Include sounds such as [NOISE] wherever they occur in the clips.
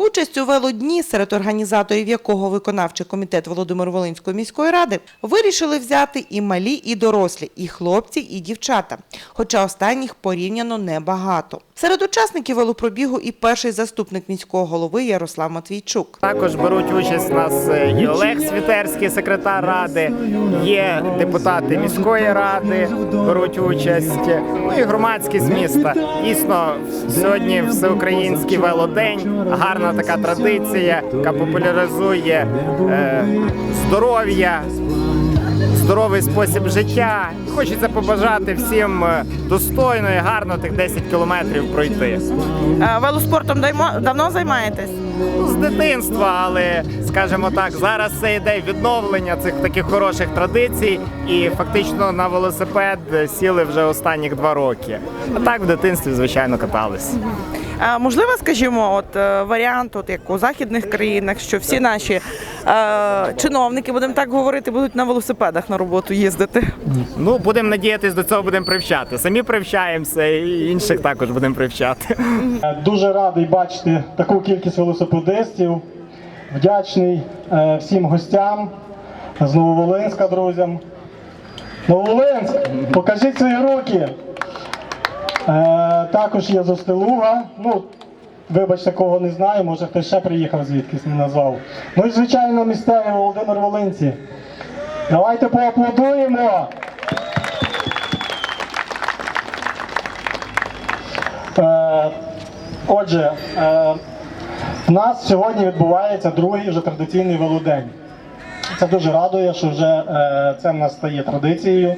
O Участь у велодні, серед організаторів якого виконавчий комітет Володимир-Волинської міської ради, вирішили взяти і малі, і дорослі, і хлопці, і дівчата, хоча останніх порівняно небагато. Серед учасників велопробігу і перший заступник міського голови Ярослав Матвійчук. Також беруть участь у нас е, і Олег Світерський, секретар ради, є депутати міської ради, беруть участь, ну і громадськість міста. Дійсно, сьогодні всеукраїнський велодень, гарна така традиція, яка популяризує е, здоров'я. Здоровий спосіб життя. Хочеться побажати всім е, достойно і гарно тих 10 кілометрів пройти. Е, Велоспортом даймо- давно займаєтесь? з дитинства, але скажімо так, зараз це йде відновлення цих таких хороших традицій, і фактично на велосипед сіли вже останніх два роки. А так в дитинстві, звичайно, катались. Можливо, скажімо, от е, варіант, от як у західних країнах, що всі наші е, чиновники, будемо так говорити, будуть на велосипедах на роботу їздити. Ну будемо надіятись, до цього будемо привчати. Самі привчаємося, і інших також будемо привчати. Дуже радий бачити таку кількість велосипедистів. Вдячний е, всім гостям з Нововолинська, друзям. Нововолинськ, покажіть свої руки. Е, також є з. Ну, вибачте, кого не знаю, може хтось ще приїхав звідкись не назвав. Ну і звичайно, місцеві Володимир Волинці. Давайте поаплодуємо. Е, Отже, е, в нас сьогодні відбувається другий вже традиційний велодень. Це дуже радує, що вже це в нас стає традицією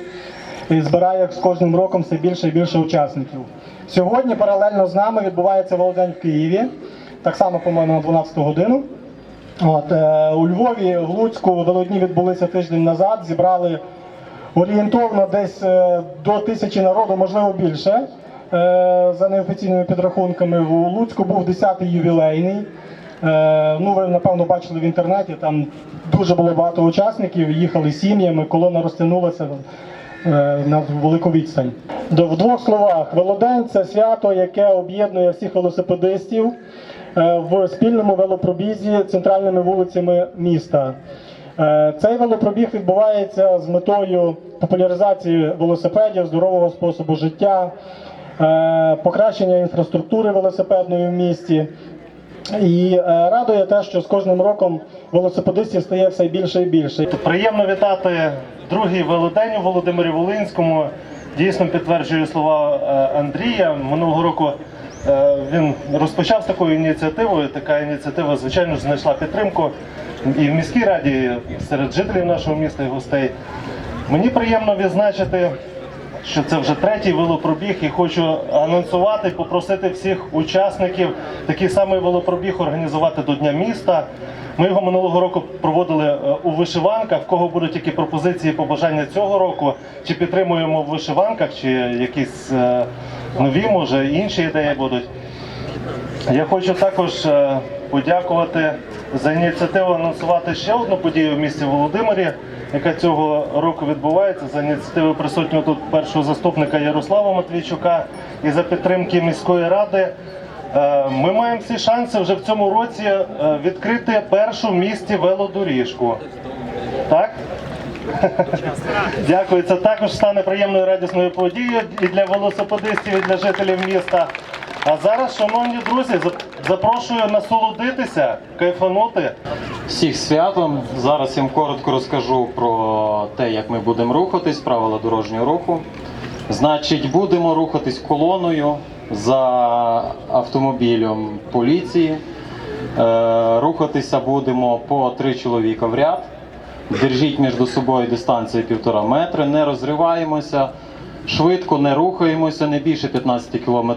і збирає з кожним роком все більше і більше учасників. Сьогодні паралельно з нами відбувається велодень в Києві, так само, по-моєму, на 12 годину. От, е, у Львові, в Луцьку велодні відбулися тиждень назад, зібрали орієнтовно десь е, до тисячі народу, можливо більше. Е, За неофіційними підрахунками у Луцьку був 10-й ювілейний. Е, Ну, ви напевно бачили в інтернеті. Там дуже було багато учасників, їхали сім'ями, колона розтягнулася на велику відстань. В двох словах, Велодень це свято, яке об'єднує всіх велосипедистів е, в спільному велопробізі центральними вулицями міста. Е, Цей велопробіг відбувається з метою популяризації велосипедів, здорового способу життя, е, покращення інфраструктури велосипедної в місті. І е, радує те, що з кожним роком велосипедистів стає все більше і більше. Приємно вітати другий велодень у Володимирі Волинському. Дійсно підтверджую слова е, Андрія. Минулого року е, він розпочав з такою ініціативою. Така ініціатива, звичайно, знайшла підтримку і в міській раді, і серед жителів нашого міста і гостей. Мені приємно відзначити, що це вже третій велопробіг, і хочу анонсувати попросити всіх учасників такий самий велопробіг організувати до Дня міста. Ми його минулого року проводили е, у вишиванках. В кого будуть які пропозиції, побажання цього року, чи підтримуємо в вишиванках, чи якісь е, нові, може інші ідеї будуть. Я хочу також е, подякувати за ініціативу анонсувати ще одну подію в місті Володимирі, яка цього року відбувається. За ініціативи присутнього тут першого заступника Ярослава Матвійчука і за підтримки міської ради. Е, Ми маємо всі шанси вже в цьому році е, відкрити першу в місті велодоріжку. Так? [LAUGHS] Дякую. Це також стане приємною радісною подією і для велосипедистів, і для жителів міста. А зараз, шановні друзі, запрошую насолодитися, кайфанути. Всіх святом. Зараз я коротко розкажу про те, як ми будемо рухатись, правила дорожнього руху. Значить, будемо рухатись колоною за автомобілем поліції. Е, рухатися будемо по три чоловіка в ряд. Держіть між собою дистанцію півтора метри, не розриваємося, швидко не рухаємося, не більше 15 км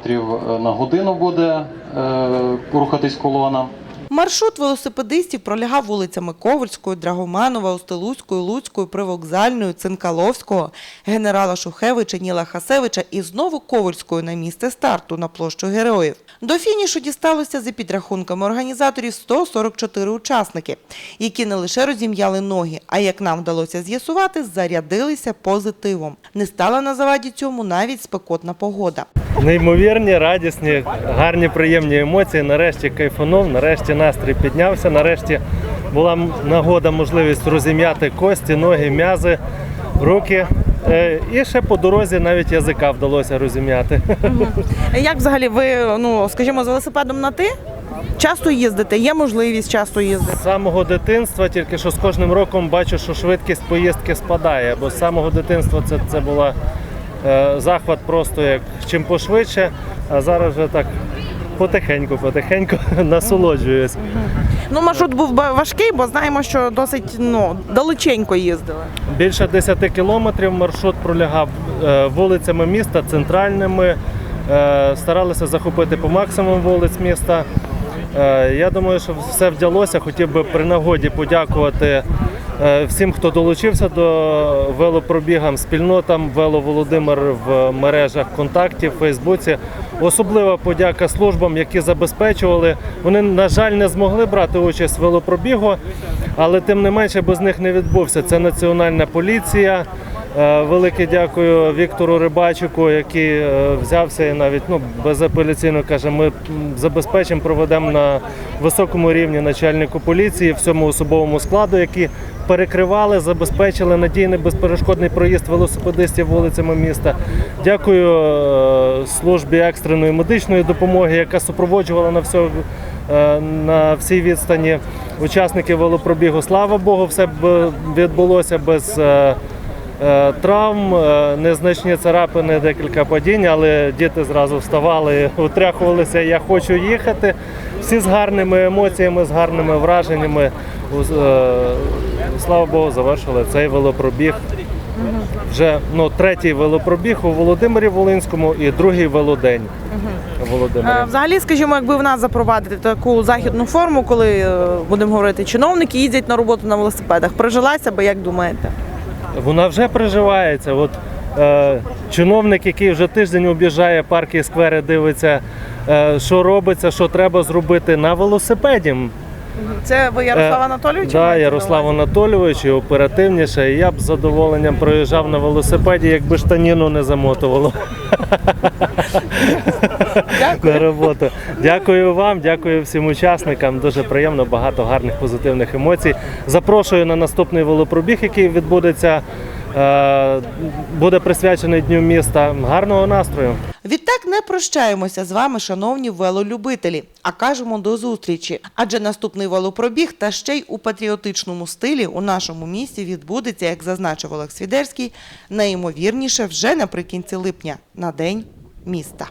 на годину буде е, рухатись колона. Маршрут велосипедистів пролягав вулицями Ковальською, Драгоманова, Остелуцькою, Луцькою, Привокзальною, Цинкаловського, генерала Шухевича, Ніла Хасевича і знову Ковальською на місце старту на площу героїв. До фінішу дісталося за підрахунками організаторів 144 учасники, які не лише розім'яли ноги, а як нам вдалося з'ясувати, зарядилися позитивом. Не стала на заваді цьому навіть спекотна погода. Неймовірні, радісні, гарні, приємні емоції. Нарешті кайфанув, нарешті настрій піднявся. Нарешті була нагода, можливість розім'яти кості, ноги, м'язи, руки. Е, І ще по дорозі навіть язика вдалося розім'яти. Як взагалі ви, ну скажімо, з велосипедом на ти? Часто їздите? Є можливість часто їздити? З самого дитинства, тільки що з кожним роком бачу, що швидкість поїздки спадає, бо з самого дитинства це, це була е, захват просто як чим пошвидше, а зараз вже так потихеньку, потихеньку [LAUGHS] насолоджуюсь. Ну, маршрут був важкий, бо знаємо, що досить ну, далеченько їздили. Більше 10 кілометрів маршрут пролягав е, вулицями міста, центральними. Е, Старалися захопити по максимуму вулиць міста. Е, Я думаю, що все вдалося. Хотів би при нагоді подякувати всім, хто долучився до велопробігам, спільнотам Вело Володимир в мережах контактів, Фейсбуці. Особлива подяка службам, які забезпечували. Вони, на жаль, не змогли брати участь в велопробігу, але тим не менше без них не відбувся. Це Національна поліція. Е, Велике дякую Віктору Рибачику, який е, взявся і навіть ну, безапеляційно каже, ми забезпечимо, проведемо на високому рівні начальнику поліції, всьому особовому складу, які перекривали, забезпечили надійний безперешкодний проїзд велосипедистів вулицями міста. Дякую е, службі екстреної медичної допомоги, яка супроводжувала на всьому е, на всій відстані учасників велопробігу. Слава Богу, все відбулося без. Е, Травм, е, незначні царапини, декілька падінь, але діти зразу вставали, утряхувалися, я хочу їхати. Всі з гарними емоціями, з гарними враженнями. Е, Слава Богу, завершили цей велопробіг. Вже ну, третій велопробіг у Володимирі Волинському і другий велодень. Е, Взагалі, скажімо, якби в нас запровадити таку західну форму, коли будемо говорити, чиновники їздять на роботу на велосипедах, прижилася би, як думаєте? Вона вже приживається. От, е, чиновник, який вже тиждень об'їжджає парки і сквери, дивиться, е, що робиться, що треба зробити на велосипеді. Це ви Ярослав Е, Анатолійович? Да, Ярослав? Анатолійович і оперативніше. І я б з задоволенням проїжджав на велосипеді, якби штаніну не замотувало. на роботу. Дякую вам, дякую всім учасникам. Дуже приємно, багато гарних позитивних емоцій. Запрошую на наступний велопробіг, який відбудеться. Е, Буде присвячений Дню міста. Гарного настрою! Відтак не прощаємося з вами, шановні велолюбителі, а кажемо до зустрічі. Адже наступний велопробіг та ще й у патріотичному стилі у нашому місті відбудеться, як зазначив Олег Свідерський, найімовірніше вже наприкінці липня на день міста.